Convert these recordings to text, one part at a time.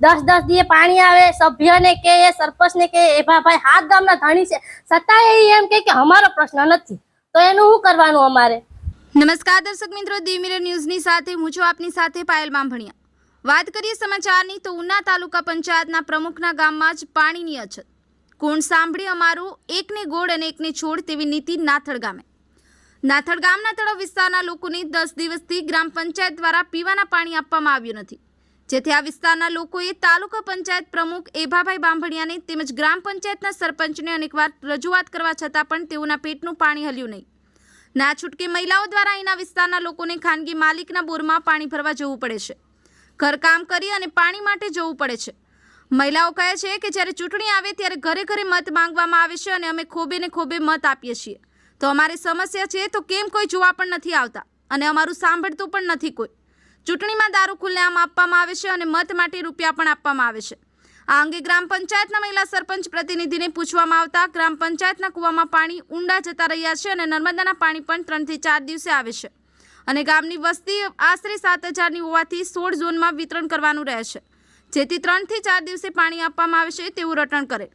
દસ દસ દીએ પાણી આવે, સભ્યને કે એ સરપંચને કે એ ભાઈ, હાથ ગામના ધણી છે. છતાં એ એમ કે અમારો પ્રશ્ન નથી. તો એનું શું કરવાનું અમારે? નમસ્કાર દર્શક મિત્રો, દી ન્યૂઝની સાથે હું છું આપની સાથે પાયલ માંભણિયા વાત કરીએ સમાચારની, તો ઉના તાલુકા પંચાયતના પ્રમુખના ગામમાં જ પાણીની અછત. કોણ સાંભળી અમારું એકને ગોળ અને એકને છોડ તેવી નીતિ નાથળ ગામે. નાથળ ગામના તળાવ વિસ્તારના લોકોને દસ દિવસથી ગ્રામ પંચાયત દ્વારા પીવાના પાણી આપવામાં આવ્યું નથી. જેથી આ વિસ્તારના લોકોએ તાલુકા પંચાયત પ્રમુખ એભાભાઈ બાંભણિયાને તેમજ ગ્રામ પંચાયતના સરપંચને અનેકવાર રજૂઆત કરવા છતાં પણ તેઓના પેટનું પાણી હલ્યું નહીં. ના છૂટકે મહિલાઓ દ્વારા અહીંના વિસ્તારના લોકોને ખાનગી માલિકના બોરમાં પાણી ભરવા જવું પડે છે. ઘરકામ કરી અને પાણી માટે જવું પડે છે. મહિલાઓ કહે છે કે જ્યારે ચૂંટણી આવે ત્યારે ઘરે ઘરે મત માંગવામાં આવે છે અને અમે ખોબે ને ખોબે મત આપીએ છીએ. તો અમારી સમસ્યા છે તો કેમ કોઈ જોવા પણ નથી આવતા? અને અમારું સાંભળતું પણ નથી કોઈ. ચૂંટણીમાં દારૂ ખુલ્લેઆમ આપવામાં આવે છે અને મત માટે રૂપિયા પણ આપવામાં આવે છે. આ અંગે ગ્રામ પંચાયતના મહિલા સરપંચ પ્રતિનિધિને પૂછવામાં આવતા ગ્રામ પંચાયતના કૂવામાં પાણી ઊંડા જતા રહ્યા છે અને નર્મદાના પાણી પણ ત્રણથી ચાર દિવસે આવે છે. અને ગામની વસ્તી આશરે સાત હજારની હોવાથી સોળ ઝોનમાં વિતરણ કરવાનું રહે છે. જેથી ત્રણથી ચાર દિવસે પાણી આપવામાં આવે છે તેવું રટણ કરે.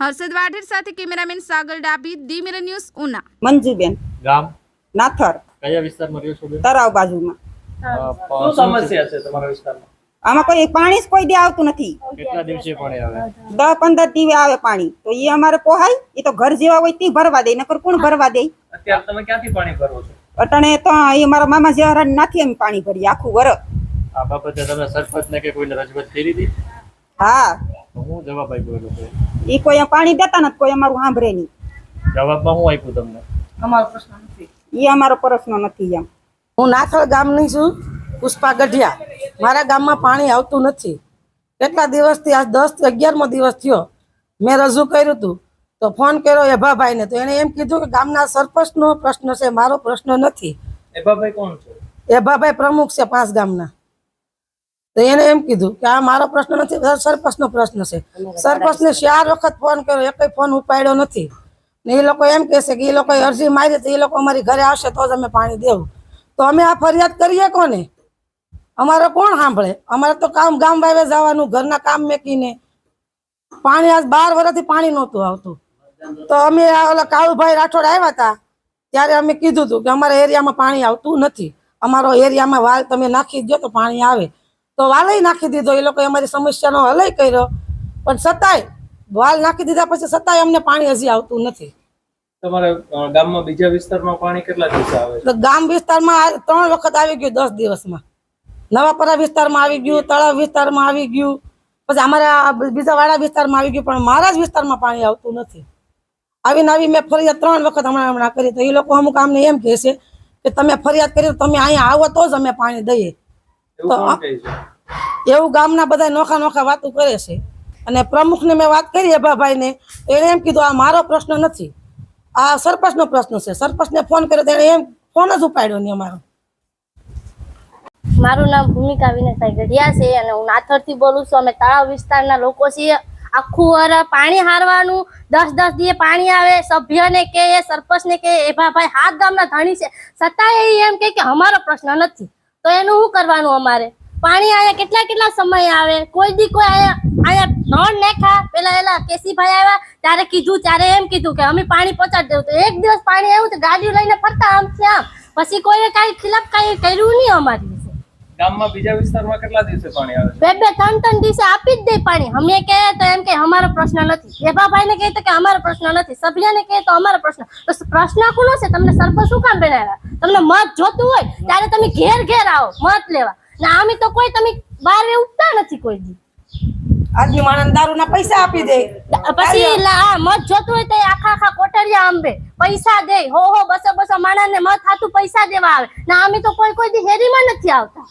હર્ષદ વાઢેર સાથે cameraman Sagar Dabhi the mirror news Una. Manjuben. ગામ. નાથર. કયા વિસ્તારમાં રહ્યો છો તરાવ બાજુમાં. શું સમસ્યા છે? તમારા વિસ્તારમાં? આમાં કોઈ પાણી જ કોઈ દે આવતું નથી. કેટલા દિવસે પાણી આવે? દસ પંદર દિવસે આવે પાણી. તો એ અમારે પોહાય એ તો ઘર જેવા હોય તે ભરવા દે નકર કોણ ભરવા દે? અત્યારે તમે ક્યાંથી પાણી ભરો છો? અટણે તો એ મારા મામા જેવા નાથી અમે પાણી ભરીએ આખું વર આ બાબતે તમે સરપંચને કે કોઈને રજૂઆત કરી હતી હા. હું જવાબ આપ્યો એ લોકોએ એ કોઈ પાણી દેતા નથી કોઈ અમારું સાંભળે નહીં. જવાબમાં હું આપ્યું તમને? એ અમારો પ્રશ્ન નથી એમ. હું નાથળ ગામની છું પુષ્પા ગઢિયા. મારા ગામમાં પાણી આવતું નથી. કેટલા દિવસથી આજ દસ અગિયારમો દિવસ થયો મેં રજૂ કર્યું હતું તો ફોન કર્યો એભાભાઈને. તો એણે એમ કીધું કે ગામના સરપંચનો પ્રશ્ન છે મારો પ્રશ્ન નથી. એભાભાઈ કોણ છે? એભાભાઈ પ્રમુખ છે પાંચ ગામના. તો એને એમ કીધું કે આ મારો પ્રશ્ન નથી સરપંચનો પ્રશ્ન છે. સરપંચને ચાર વખત ફોન કર્યો એક ફોન ઉપાડ્યો નથી. ને એ લોકો એમ કહેશે કે એ લોકોએ અરજી મારી તો એ લોકો અમારી ઘરે આવશે તો જ અમે પાણી દેવું. તો અમે આ ફરિયાદ કરીએ કોને? અમારે કોણ સાંભળે? અમારે તો કામ ગામ વાવે જવાનું, ઘરના કામ મેકીને. પાણી આજ બાર વર્ષથી પાણી નહોતું આવતું. તો અમે ઓલા કાળુભાઈ રાઠોડ આવ્યા હતા, ત્યારે અમે કીધું હતું કે અમારા એરિયામાં પાણી આવતું નથી. અમારો એરિયામાં વાલ તમે નાખી દો તો પાણી આવે. તો વાલય નાખી દીધો, એ લોકોએ અમારી સમસ્યાનો હલય કર્યો. પણ છતાંય, વાલ નાખી દીધા પછી છતાંય અમને પાણી હજી આવતું નથી. તમારા ગામમાં બીજા વિસ્તારમાં પાણી કેટલા દિવસ આવે છે? ગામ વિસ્તારમાં ત્રણ વખત આવી ગયું દસ દિવસમાં. નવાપરા વિસ્તારમાં આવી ગયું તળાવ વિસ્તારમાં આવી ગયું પછી અમારા બીજા વાડા વિસ્તારમાં આવી ગયું પણ મારા જ વિસ્તારમાં પાણી આવતું નથી. આવીને આવી મેં ફરિયાદ ત્રણ વખત હમણાં હમણાં કરી તો એ લોકો અમુક અમને એમ કહે છે કે તમે ફરિયાદ કરી તમે અહીંયા આવો તો જ અમે પાણી દઈએ. એવું તો એવું ગામના બધા નોખા નોખા વાતો કરે છે. અને પ્રમુખને મેં વાત કરી અભાભાઈને એણે એમ કીધું આ મારો પ્રશ્ન નથી. આ સરપંચનો પ્રશ્ન છે. સરપંચને ફોન કર્યો ત્યારે એમ ફોન જ ઉપાડ્યો નહીં અમારો. મારું નામ ભૂમિકા વિનયભાઈ ગઢિયા છે અને હું નાથરથી બોલું છું. અમે તળાવ વિસ્તારના લોકો છીએ. આખું વર પાણી હારવાનું, દસ દસ દિવસે પાણી આવે, સભ્યને કે એ સરપંચને કે એ ભાઈ હાથ ગામના ધણી છે. છતાંય એ એમ કે અમારો પ્રશ્ન નથી. તો એનું શું કરવાનું અમારે? પાણી અહીંયા કેટલા કેટલા સમય આવે? કોઈ દી કોઈ અહીંયા અહીંયા નળ નેખા પેલા એલા કેસીભાઈ આવ્યા ત્યારે કીધું ત્યારે એમ કીધું કે અમે પાણી પહોંચાડી દેવું. તો એક દિવસ પાણી આવ્યું તો ગાડીઓ લઈને ફરતા આમ છે આમ. પછી કોઈએ કાંઈ ખિલાફ કાંઈ કર્યું નહીં અમારી ગામમાં બીજા વિસ્તારમાં કેટલા દિવસે પાણી આવે બે બે ત્રણ ત્રણ દિવસે આપી જ દે પાણી. અમે કહે તો એમ કે અમારો પ્રશ્ન નથી. એભાભાઈ ને કહે તો કે અમારો પ્રશ્ન નથી. સભ્યને કહે તો અમારો પ્રશ્ન. તો પ્રશ્ન કોનો છે? તમને સરપંચ શું કામ બનાવ્યા? તમને મત જોતું હોય ત્યારે તમે ઘેર ઘેર આવો મત લેવા. ને અમે તો કોઈ તમે બહાર ઉઠતા નથી કોઈ દી. આદમી માણસ દારૂના પૈસા આપી દે. પછી મત જોતું હોય તો આખા આખા કોટરિયા આંબે પૈસા દે. હો હો બસો બસો માણસને મત હાથું પૈસા દેવા આવે. ના અમે તો કોઈ કોઈ દી હેરીમાં નથી આવતા.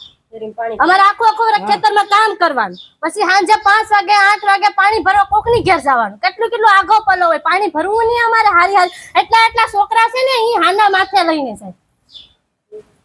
અમારે આખું આખું ખેતરમાં કામ કરવાનું. પછી સાંજે પાંચ વાગે આઠ વાગે પાણી ભરવા કોકની ઘેર જવાનું. કેટલું કેટલું આગો પલો હોય. પાણી ભરવું નહીં અમારે હારી હારી એટલા એટલા છોકરા છે ને અહીં હાના માથે લઈને જાય.